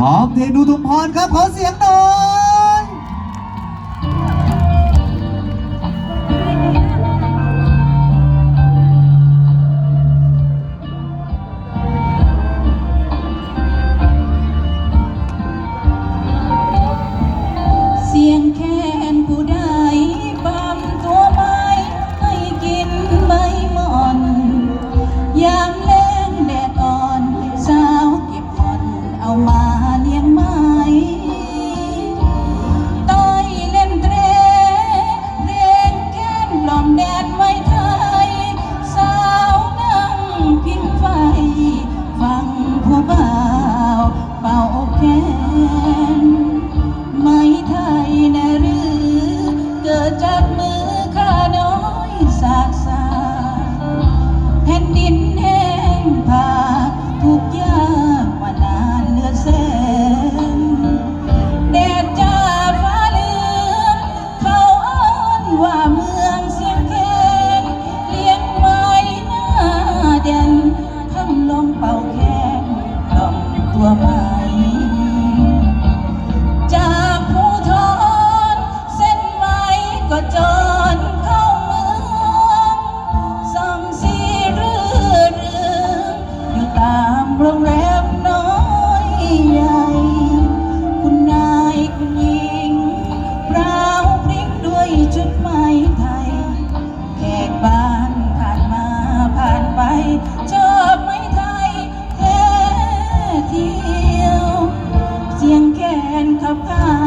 ของทีมดูทุมพรครับขอเสียงหน่อย มือข้าน้อยสากสาแผ่นดิน apa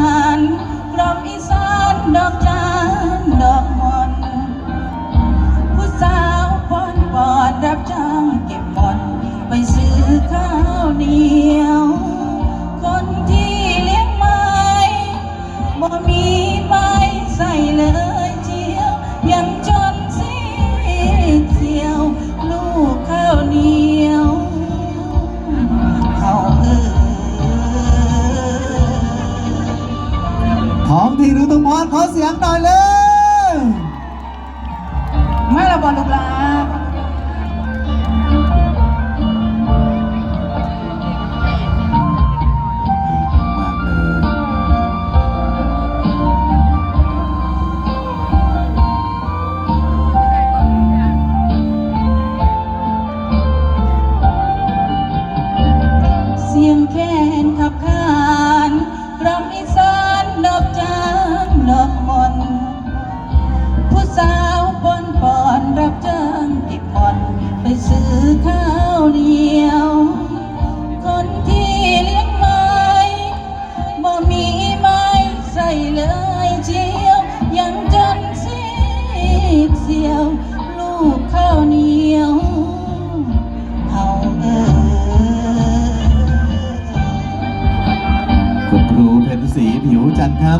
รขอเสียงหน่อยเลยแม่ระบอดลูกหลาน ข้าวเหนีรูเพนสีผิวจันทร์ครับ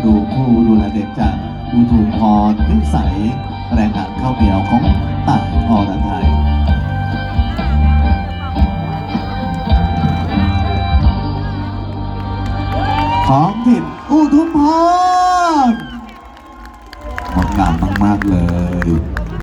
ครูผู้ดูแลเด็กจากอุทุมพรนิสัยแรงงานข้าวเหนียวของต่ายอรไทยของถิ่อุทุมพร งดงามมากเลย